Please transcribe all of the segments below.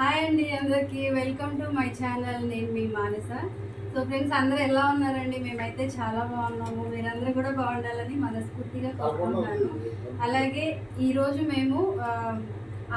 Hi అండి అందరికీ. Welcome to my channel నేను మీ మానస. సో ఫ్రెండ్స్ అందరూ ఎలా ఉన్నారండి? మేమైతే చాలా బాగున్నాము. మీరందరూ కూడా బాగుండాలని మనస్ఫూర్తిగా కోరుకుంటున్నాను. అలాగే ఈరోజు మేము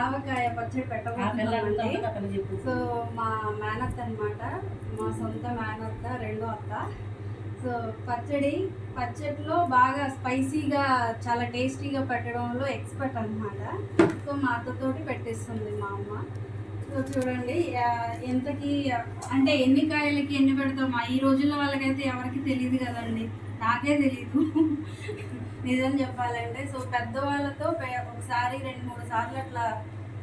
ఆవకాయ పచ్చడి పెట్టబోతున్నామండి. సో మా మేనత్త అనమాట మా సొంత మేనత్త రెండో అత్త. సో పచ్చడి పచ్చడిలో బాగా స్పైసీగా చాలా టేస్టీగా పెట్టడంలో ఎక్స్పర్ట్ అన్నమాట. సో మా అత్తతోటి పెట్టేస్తుంది మా అమ్మ. సో చూడండి ఎంతకి అంటే ఎన్ని కాయలకి ఎన్ని పెడతామా ఈ రోజుల్లో వాళ్ళకైతే ఎవరికి తెలియదు కదండి. నాకే తెలీదు. నిజం చెప్పాలంటే సో పెద్దవాళ్ళతో ఒకసారి రెండు మూడు సార్లు అట్లా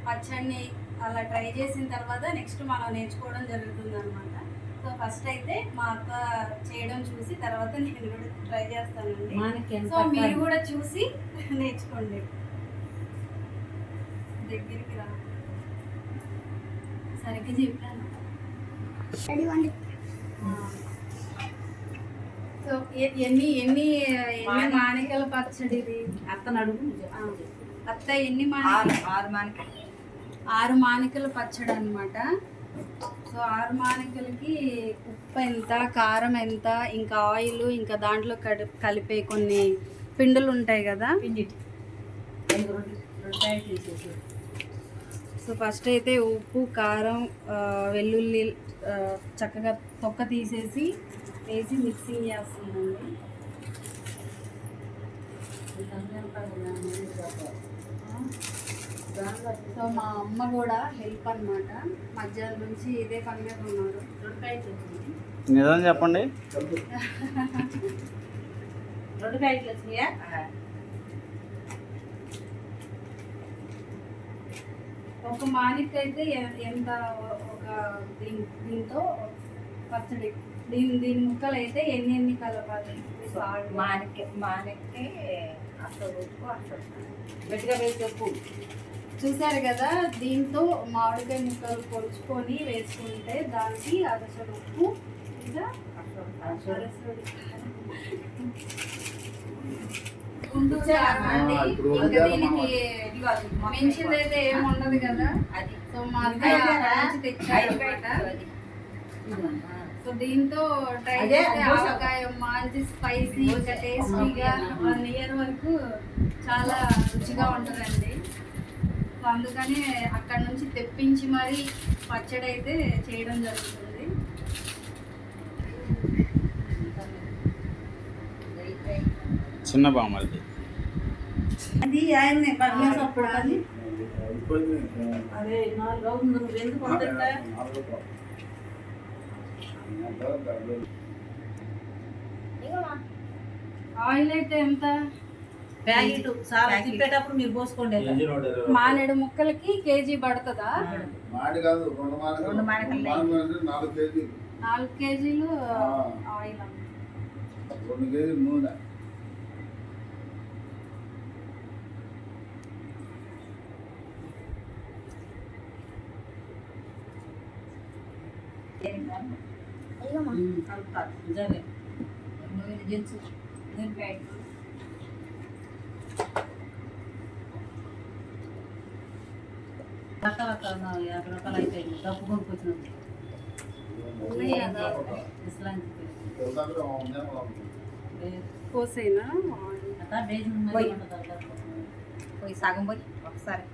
పచ్చడిని అలా ట్రై చేసిన తర్వాత నెక్స్ట్ మనం నేర్చుకోవడం జరుగుతుంది అనమాట సో ఫస్ట్ అయితే మా అక్క చేయడం చూసి తర్వాత నేను కూడా ట్రై చేస్తానండి. సో మీరు కూడా చూసి నేర్చుకోండి. దగ్గరికి రా. సరిగ్గా చెప్పాను. సో ఎన్ని ఎన్ని ఎన్ని మాణికల పచ్చడి ఇది? అత్తను అడుగు అత్త ఎన్ని ఆరు మాణికలు ఆరు మనకి. ఆరు మానికల పచ్చడి అనమాట సో ఆరు మానికలకి ఉప్పు ఎంత కారం ఎంత ఇంకా ఆయిల్ ఇంకా దాంట్లో కడి కలిపే కొన్ని పిండులు ఉంటాయి కదా? పిండి రెండు సో ఫస్ట్ అయితే ఉప్పు కారం వెల్లుల్లి చక్కగా తొక్క తీసేసి వేసి మిక్సింగ్ చేస్తుందండి. సో మా అమ్మ కూడా హెల్ప్ అన్నమాట. మధ్యాహ్నం నుంచి ఇదే పని మీద ఉన్నారు నిజం చెప్పండి. రెండు ప్యాకెట్లు వచ్చినాయా ఒక మానిక్ అయితే ఎంత ఒక దీని దీంతో పచ్చడి దీని దీని ముక్కలు అయితే ఎన్ని ఎన్ని కలపాలి మానకి మానకి అసలు గట్టిగా చూసారు కదా దీంతో మామిడికాయ ముక్కలు పొడుచుకొని వేసుకుంటే దానికి అరసడు ఉప్పు ఇంకా అసలు అండి. ఇంకా దీనికి మించింది అయితే ఏమి ఉండదు కదా. అది. సో మా అత్తయ్య తెచ్చారన్నమాట సో దీంతో ట్రై చేస్తే. ఆవకాయ మంచి స్పైసీ ఇంకా టేస్టీగా వన్ ఇయర్ వరకు చాలా రుచిగా ఉంటుందండి. సో అందుకని అక్కడ నుంచి తెప్పించి మరి పచ్చడి అయితే చేయడం జరుగుతుంది. చిన్న బామ్మది అది ఆయన్ని అప్పుడు అది? అదే నాలుగు రోజులు నువ్వు ఎందుకు ఆయిల్ అయితే ఎంత? ప్యాకెట్ చాలా తిప్పేటప్పుడు మీరు పోసుకోండి మానేడు ముక్కలకి కేజీ పడుతుందా? మాడి కాదు రెండు నాలుగు కేజీలు. నాలుగు కేజీలు. ఆయిల్. రెండు కేజీలు నూనె కలుపుతారు నిజమే నూనె దించు నూనె ప్యాకెట్ రకరకాల యాభై రకాలు అయిపోయింది డబ్బు కొనుక్కొచ్చినాం ఉన్నాయి పోయి సగం పోయి ఒకసారి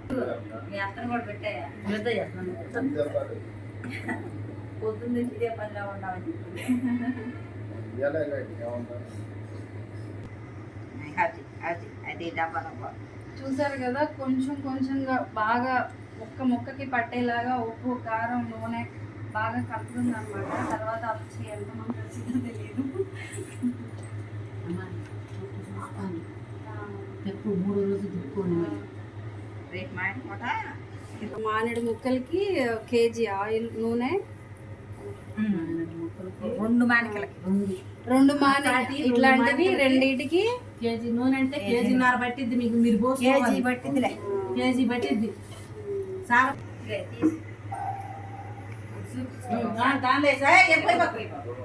మీ అత్తను కూడా పెట్టాయా పెద్ద చేస్తున్నాను చెప్పాలి పొద్దున్న నుంచి ఇదే పనిలో ఉన్నామని చెప్పింది ఇయ్యాలే ఏమంటారు? అది అది అది డబ్బా డబ్బా చూసారు కదా కొంచెం కొంచెంగా బాగా ముక్క ముక్కకి పట్టేలాగా ఉప్పు కారం నూనె బాగా కలుపుతుంది అనమాట తర్వాత వచ్చి ఎంతమంది వచ్చిందో తెలియదు. ఎప్పుడు మూడు రోజులు తిప్పుకొని మరి. రేపు మా ఇంటి పూట మానేడు ముక్కలకి కేజీ ఆయిల్ నూనె. రెండు మానికలకి. రెండు. రెండు మానే కాటి, రెండు ఇట్లాంటివి రెండిటికి కేజీ నూనె అంటే కేజీన్నర పట్టిద్ది మీకు మీరు కేజీ పట్టిందిలే కేజీ పట్టిద్ది. సార్.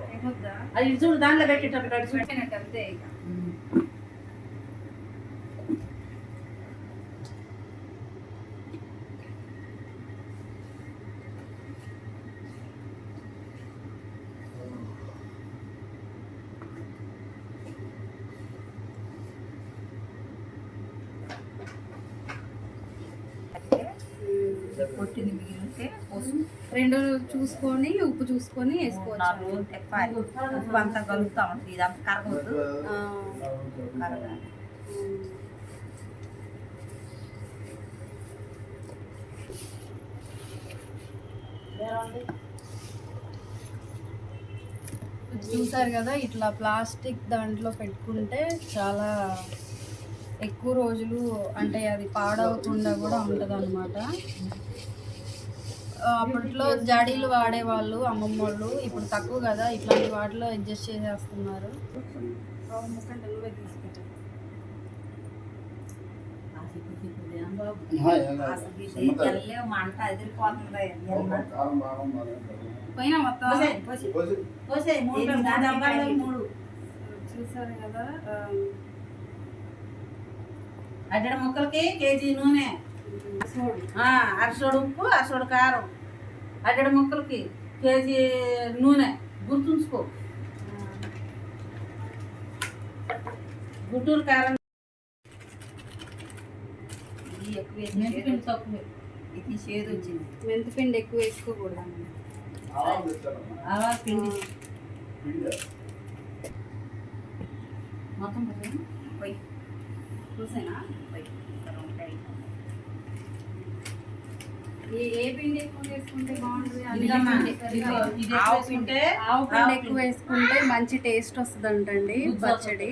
అయిపోద్దా. అది చూడు దాంట్లో పెట్టేటప్పుడు అంతే ఇక. పొట్టిని మిగిలితే రెండు చూసుకొని ఉప్పు చూసుకొని వేసుకోవచ్చు. ఉప్పు అంతా కలుపుతా ఉంటుంది ఇదంతా కరగవద్దు కరగాలి. చూసారు కదా ఇట్లా ప్లాస్టిక్ దాంట్లో పెట్టుకుంటే చాలా ఎక్కువ రోజులు అంటే అది పాడవకుండా కూడా ఉంటుంది అనమాట అప్పట్లో జాడీలు వాడేవాళ్ళు అమ్మమ్మ వాళ్ళు ఇప్పుడు తక్కువ కదా ఇట్లాంటి వాటిలో అడ్జస్ట్ చేసేస్తున్నారు. పోయినా మొత్తం? పోసి, పోసి పోసేయ్, మూడు ఇది మూడు దాని డబ్బాలు ప్యాకెట్. మూడు చూసారు కదా ఆ, అడ్డడ ముక్కలకి కేజీ నూనె. ఆ, అరసోడు ఉప్పు అరసోడు కారం. అడ్డడ ముక్కలకి కేజీ నూనె. గుర్తుంచుకో. గుంటూరు కారం. ఇది ఎక్కువ వేసి మెంతిపిండి తక్కువే. ఇది చేదు వచ్చింది. మెంతిపిండి ఎక్కువ వేసుకోకూడదు ఆవాల పిండి. మొత్తం చూసేనా? ఏ పిండి ఎక్కువ వేసుకుంటే బాగుంటుంది? ఆవు పిండి? ఎక్కువ వేసుకుంటే మంచి టేస్ట్ వస్తుంది. అంటండి పచ్చడి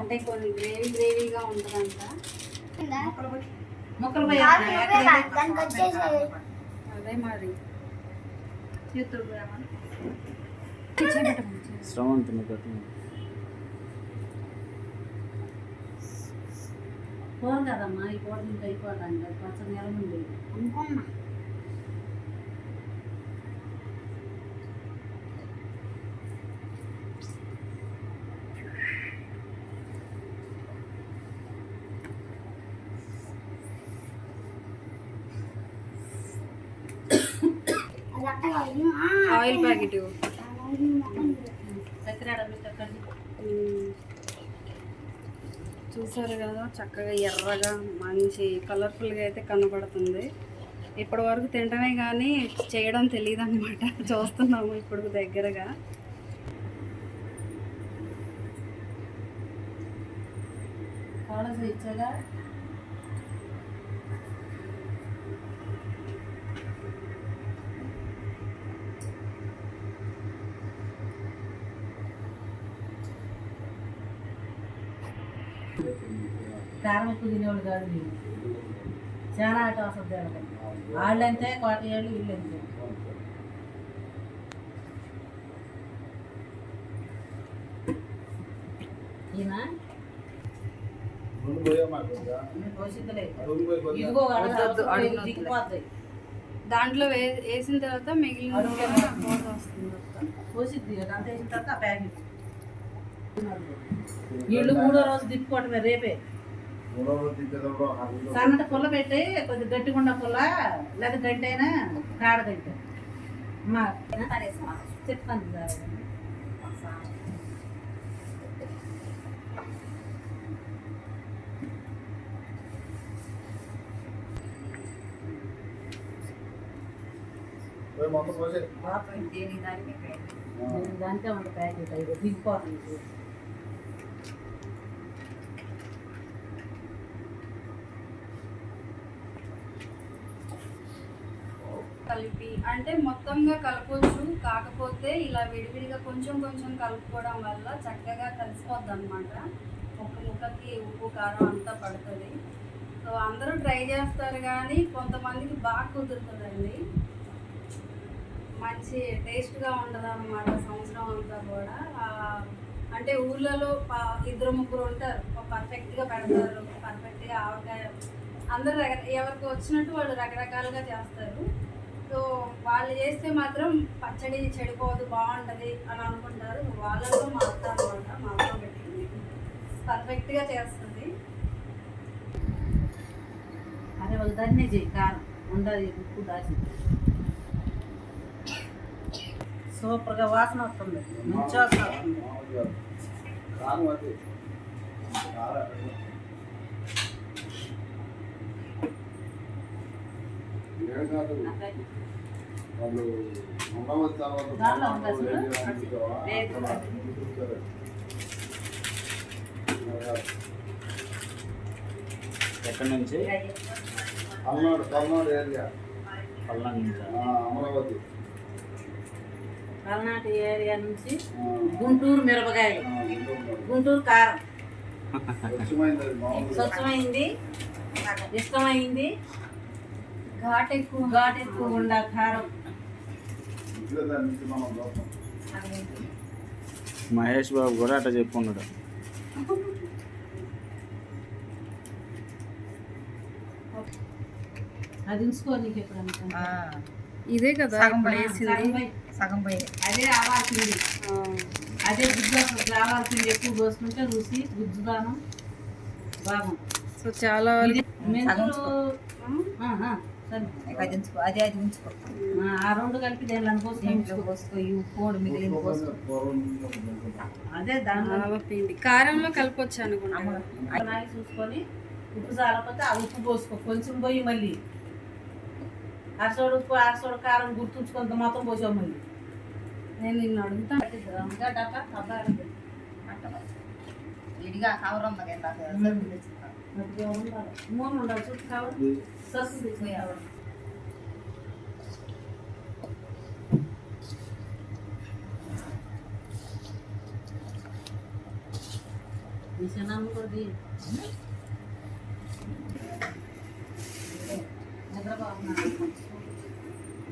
అంటే కొన్ని గ్రేవీ గ్రేవీగా ఉంటుందంట. మొక్కలు అదే మరి. చేతులు పోయామని శ్రవంతుని గతం కూర కదమ్మా ఈ కూర తింటే అయిపోతాండి అది పచ్చడి నెల ఉంది ఆయిల్ ప్యాకెట్ చక్కెర చూసారు కదా చక్కగా ఎర్రగా మంచి కలర్ఫుల్గా అయితే కనబడుతుంది. ఇప్పటి వరకు తింటమే కానీ చేయడం తెలియదు అనమాట చూస్తున్నాము ఇప్పుడు దగ్గరగా. కాడలు ఇచ్చాగా కారం ఎక్కువ తినేవాళ్ళు కాదు మీరు చాలా ఆట వస్తుంది వాళ్ళకి వాళ్ళంతే కోట ఏళ్ళు వీళ్ళు అంతే ఈయన దాంట్లో వే వేసిన తర్వాత మిగిలిన పోసిద్ది అంత. వేసిన తర్వాత ఆ ప్యాకెట్. వీళ్ళు మూడో రోజు తిప్పుకోవటమే రేపే. సన్నటి పుల్ల పెట్టి కొద్దిగా గట్టిగుండ పుల్ల లేదా గంట అయినా కాడ గంట. చెప్తాను దానికి ఉంట ప్యాకెట్ అయ్యి దిగిపోతుంది కలిపి అంటే మొత్తంగా కలపవచ్చు కాకపోతే ఇలా విడివిడిగా కొంచెం కొంచెం కలుపుకోవడం వల్ల చక్కగా కలిసిపోద్ది అనమాట ఒక ముక్కకి ఉప్పు కారం అంతా పడుతుంది. సో అందరూ ట్రై చేస్తారు కానీ కొంతమందికి బాగా కుదురుతుందండి. మంచి టేస్ట్గా ఉండదు అనమాట సంవత్సరం అంతా కూడా. అంటే ఊర్లలో ఇద్దరు ముగ్గురు ఉంటారు. పర్ఫెక్ట్గా పెడతారు. పర్ఫెక్ట్గా ఆవకాయ అందరూ రక ఎవరికి వచ్చినట్టు వాళ్ళు రకరకాలుగా చేస్తారు. సో వాళ్ళు చేస్తే మాత్రం పచ్చడి చెడిపోదు బాగుంటుంది అని అనుకుంటారు. వాళ్ళలో మా అత్త అనమాట మా అత్త పెట్టి పర్ఫెక్ట్గా చేస్తుంది. అదే వాళ్ళు దాన్నే చెయ్యి కారం. ఉండదు ఉప్పు దాచి. సూపర్గా వాసన వస్తుంది. మంచి వాసన వస్తుంది మామూలుగా కారం అది కారం ఏం కాదు వాళ్ళు అమరావతి తర్వాత దానిలో ఉందా చూడు? ఏం ఎక్కడి నుంచి? పల్నాడు పల్నాడు ఏరియా. పల్లం నుంచి? ఆ, అమరావతి. పల్నాటి ఏరియా నుంచి గుంటూరు మిరపకాయలు. గుంటూరు. కారం. మామూలుగా స్వచ్ఛమైంది. ఇష్టమైంది. ఘాట్ ఎక్కువ ఘాటు ఎక్కువ ఉండ కారం. మహేష్ బాబు కూడా అట్లా చెప్పుకున్నాడు. అది ఇదే కదా సగం పోయి- వేసింది సగం పోయి. సగం పోయి. అదే రావాల్సింది. అదే రావాల్సింది. ఎక్కువ పోసుకుంటే రుచి గుజ్జుదానం బాగుంది సో చాలా మెంతులు అది ఉంచుకో అది అది ఉంచుకో. ఆ, రెండు కలిపి దేనిలో దీంట్లో పోసుకో? ఈ కోడి మిగిలింది పోసుకో. నుంచి ఉంటుంది. అదే పిండి. కారంలో కలపొచ్చు అనుకుంటా. చూసుకొని ఉప్పు చాలకపోతే ఆ ఉప్పు పోసుకో. కొంచెం పోయి మళ్ళీ. అరసోడు ఉప్పు అరసోడు కారం గుర్తుంచుకొని మొత్తం పోసావు మళ్ళీ. నేను నిన్ను అడుగుతా ఇంకా డబ్బా డబ్బా అడుగు. అంట మరి. విడిగా కవరం మరి.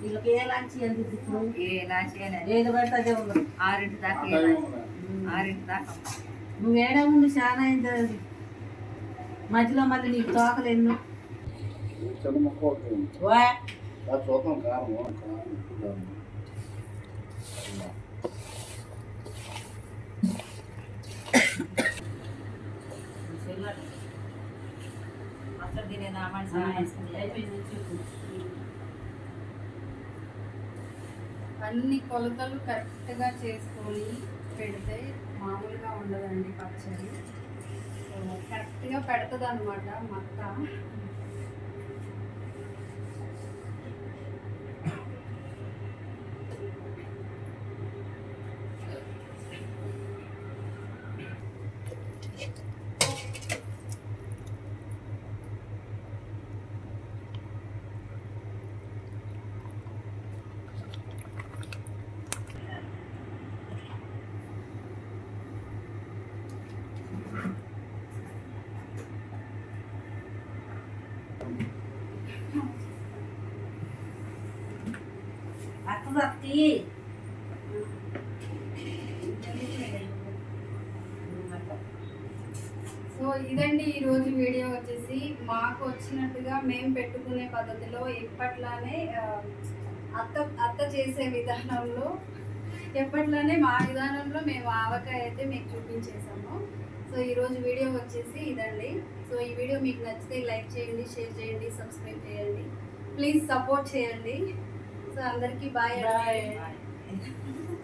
వీళ్ళకి ఏ లాంచి ఏ ఏది పడితే అదే ఉండదు ఆరింటి దాకా. ఆరింటి దాకా నువ్వు ఉండి చాలా అయింది అది. మధ్యలో మళ్ళీ నీకు తోకలు ఎన్ను చూద్దాం కారం అన్ని కొలతలు కరెక్ట్గా చేసుకొని పెడితే మామూలుగా ఉండదండి పచ్చడి. కరెక్ట్గా పెడుతుంది అనమాట మొత్తం అక్క సో ఇదండి ఈరోజు వీడియో వచ్చేసి. మాకు వచ్చినట్టుగా మేము పెట్టుకునే పద్ధతిలో ఎప్పట్లానే అత్త అత్త చేసే విధానంలో ఎప్పట్లానే మా విధానంలో మేము ఆవకాయ అయితే మీకు చూపించేసాము. సో ఈరోజు వీడియో వచ్చేసి ఇదండి. సో ఈ వీడియో మీకు నచ్చితే లైక్ చేయండి షేర్ చేయండి సబ్స్క్రైబ్ చేయండి. ప్లీజ్ సపోర్ట్ చేయండి. సో అందరికీ బాయ్ బాయ్. అండి